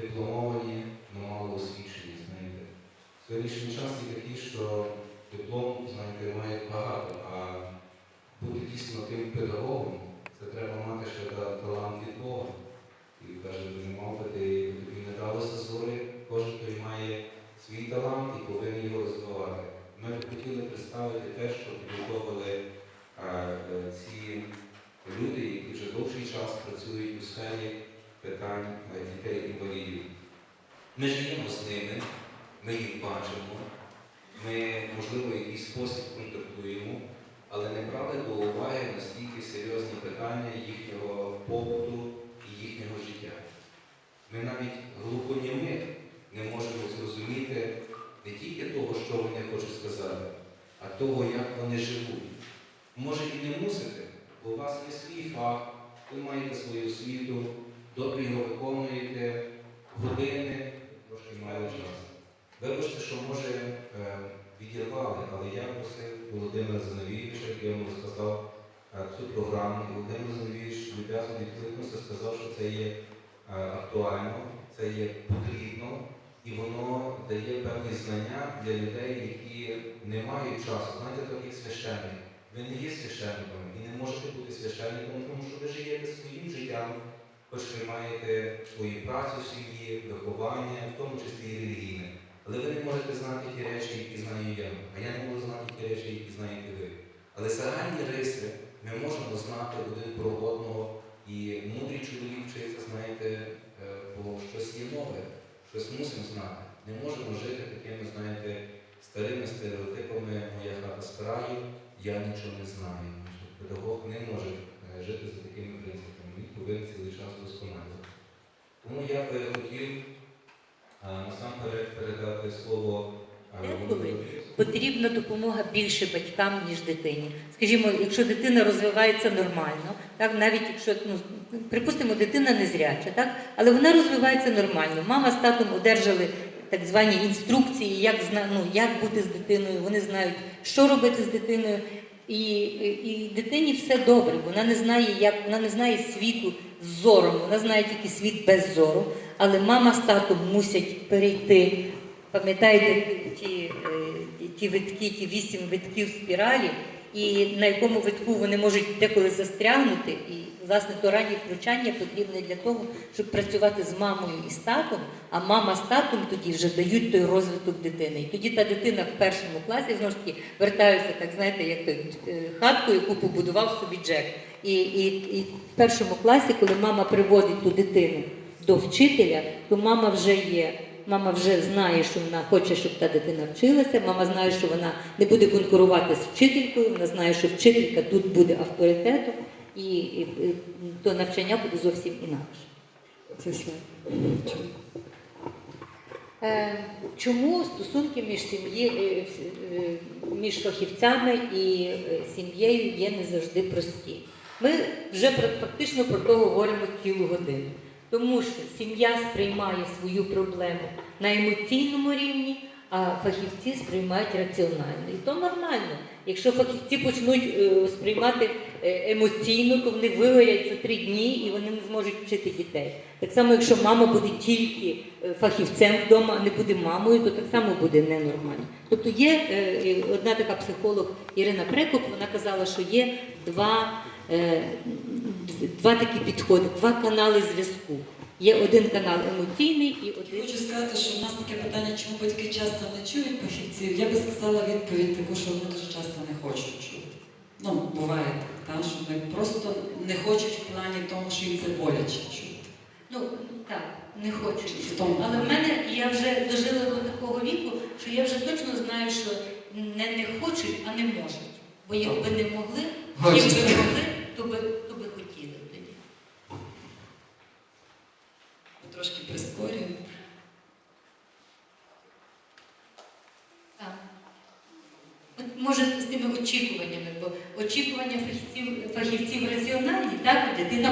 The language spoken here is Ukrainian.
дипломовані, але мало освічені, знаєте. Сьогоднішній час є такий, що диплом, знаєте, має багато, а бути дійсно тим педагогом, це треба мати ще талант від Бога. І каже, не мав би тобі не далося згори, кожен той має свій талант і повинен його розвивати. Ми б хотіли представити те, що підготовили е, ці люди, які вже довший час працюють у сфері питань е, дітей-інвалідів. Ми живемо з ними, ми їх бачимо, ми, можливо, якийсь спосіб контактуємо, але не брали до уваги настільки серйозні питання їхнього побуту і їхнього життя. Ми навіть глухоніми не можемо зрозуміти не тільки того, що вони хочуть сказати, а того, як вони живуть. Може і не мусите, бо у вас є свій фах, ви маєте свою освіту, добре його виконуєте, години, трошки мало часу. Вибачте, що може е, відірвали, але я просив Володимира Зиновійовича, я йому розказав е, цю програму, Володимир Зиновійович люб'язно відкликнувся, сказав, що це є е, актуально, це є потрібно, і воно дає певні знання для людей, які не мають часу. Знаєте, так як священник. Ви не є священником і не можете бути священником, тому що ви живете своїм життям, хоч ви маєте свою працю в сім'ї, виховання, в тому числі і релігійне. Але ви не можете знати ті речі, які знаю я, а я не можу знати ті речі, які знаєте ви. Але загальні риси ми можемо знати один про одного, і мудрий чоловік вчиться, знаєте, е, бо щось є нове, щось мусимо знати. Не можемо жити такими, знаєте, старими стереотипами, моя хата з краю, я нічого не знаю. Педагог не може е, жити за такими принципами, він повинен цілий час досконалювати. Тому я би хотів насамперед передати слово Деколи Потрібна допомога більше батькам, ніж дитині. Скажімо, якщо дитина розвивається нормально, так навіть якщо ну припустимо, дитина незряча, так але вона розвивається нормально. Мама з татом одержали так звані інструкції, як ну, як бути з дитиною. Вони знають, що робити з дитиною. І, і дитині все добре. Вона не знає, як вона не знає світу зором, вона знає тільки світ без зору. Але мама з татом мусять перейти. Пам'ятаєте ті, е, ті витки, ті вісім витків спіралі, і на якому витку вони можуть деколи застрягнути. І власне то раннє втручання потрібне для того, щоб працювати з мамою і з татом, а мама з татом тоді вже дають той розвиток дитини. І тоді та дитина в першому класі знову ж таки вертаюся, так знаєте, як е, хатку, яку побудував собі Джек. І, і, і в першому класі, коли мама приводить ту дитину до вчителя, то мама вже є. Мама вже знає, що вона хоче, щоб та дитина вчилася. Мама знає, що вона не буде конкурувати з вчителькою. Вона знає, що вчителька тут буде авторитетом, і, і, і то навчання буде зовсім інакше. Це? Е, Чому стосунки між сім'ї, е, е, між фахівцями і е, сім'єю є не завжди прості? Ми вже фактично про то говоримо цілу годину. Тому що сім'я сприймає свою проблему на емоційному рівні, а фахівці сприймають раціонально. І то нормально. Якщо фахівці почнуть е, сприймати е, емоційно, то вони вигорять за три дні і вони не зможуть вчити дітей. Так само, якщо мама буде тільки е, фахівцем вдома, а не буде мамою, то так само буде ненормально. Тобто є одна така психолог Ірина Прекоп, вона казала, що є два, два такі підходи, два канали зв'язку. Є один канал емоційний і один. Хочу сказати, що в нас таке питання, чому батьки часто не чують фахівців. Я би сказала відповідь таку, що вони дуже часто не хочуть чути. Ну, буває так, та, що вони просто не хочуть в плані тому, що їм це боляче чути. Ну так, не хочу. В тому. Але в мене я вже дожила до такого віку, що я вже точно знаю, що не, не хочуть, а не можуть. Бо якби не могли, якби могли, то би, то би хотіли тоді. Ми Трошки прискорюємо. Так. От, Може, з тими очікуваннями, бо очікування фахівців, фахівців раціональні, так, дитина